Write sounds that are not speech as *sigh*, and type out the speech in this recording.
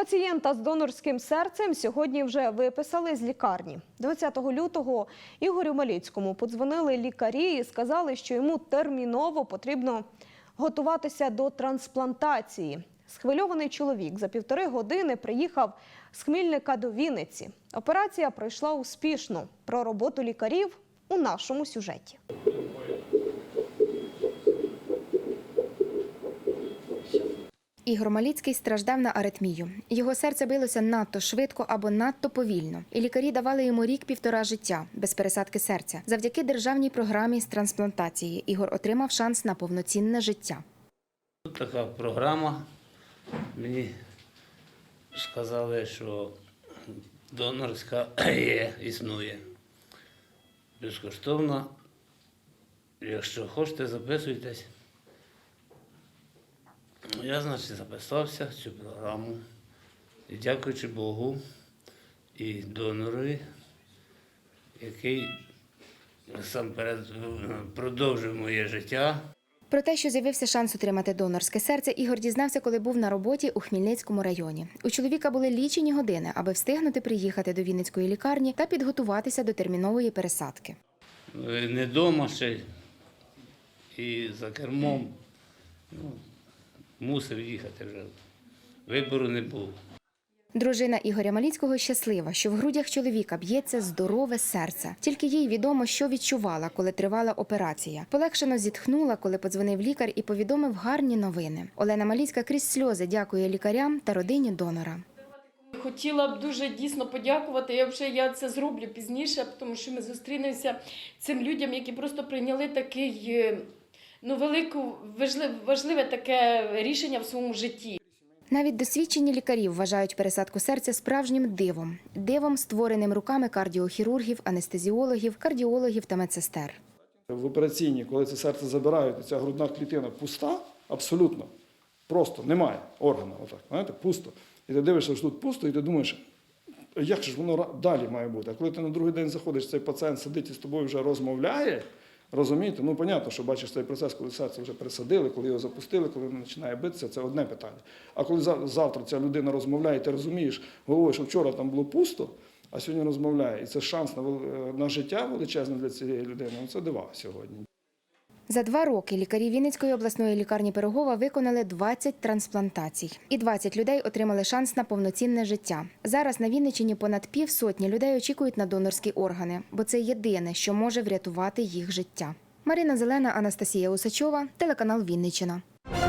Пацієнта з донорським серцем сьогодні вже виписали з лікарні. 20 лютого Ігорю Маліцькому подзвонили лікарі і сказали, що йому терміново потрібно готуватися до трансплантації. Схвильований чоловік за півтори години приїхав з Хмільника до Вінниці. Операція пройшла успішно. Про роботу лікарів у нашому сюжеті. Ігор Маліцький страждав на аритмію. Його серце билося надто швидко або надто повільно, і лікарі давали йому рік-півтора життя без пересадки серця. Завдяки державній програмі з трансплантації Ігор отримав шанс на повноцінне життя. Тут така програма. Мені сказали, що донорська *coughs* є, існує. Безкоштовно. Якщо хочете, записуйтесь. Ну, Я, значить, записався в цю програму. І дякуючи Богу і донорові, який насамперед продовжив моє життя. Про те, що з'явився шанс отримати донорське серце, Ігор дізнався, коли був на роботі у Хмільницькому районі. У чоловіка були лічені години, аби встигнути приїхати до Вінницької лікарні та підготуватися до термінової пересадки. Е, не вдома ще і за кермом. Мусив їхати вже. Вибору не було. Дружина Ігоря Маліцького щаслива, що в грудях чоловіка б'ється здорове серце. Тільки їй відомо, що відчувала, коли тривала операція. Полегшено зітхнула, коли подзвонив лікар і повідомив гарні новини. Олена Маліцька крізь сльози дякує лікарям та родині донора. Хотіла б дуже дійсно подякувати. Я вже я це зроблю пізніше, тому що ми зустрінемося цим людям, які просто прийняли такий е, ну велику важливе, важливе таке рішення в своєму житті. Навіть досвідчені лікарі вважають пересадку серця справжнім дивом, дивом, створеним руками кардіохірургів, анестезіологів, кардіологів та медсестер. В операційній, коли це серце забирають, ця грудна клітина пуста, абсолютно. Просто немає органа. Отак, знаєте, пусто. І ти дивишся, що тут пусто, і ти думаєш, як ж воно далі має бути? А коли ти на другий день заходиш, цей пацієнт сидить і з тобою вже розмовляє, розумієте? Ну, понятно, що бачиш цей процес, коли серце вже присадили, коли його запустили, коли він починає битися, це одне питання. А коли завтра ця людина розмовляє, ти розумієш, головою, що вчора там було пусто, а сьогодні розмовляє. І це шанс на, на життя величезне для цієї людини. Ну, Це дива сьогодні. За два роки лікарі Вінницької обласної лікарні Пирогова виконали 20 трансплантацій, і 20 людей отримали шанс на повноцінне життя. Зараз на Вінниччині понад півсотні людей очікують на донорські органи, бо це єдине, що може врятувати їх життя. Марина Зелена, Анастасія Усачова, телеканал Вінниччина.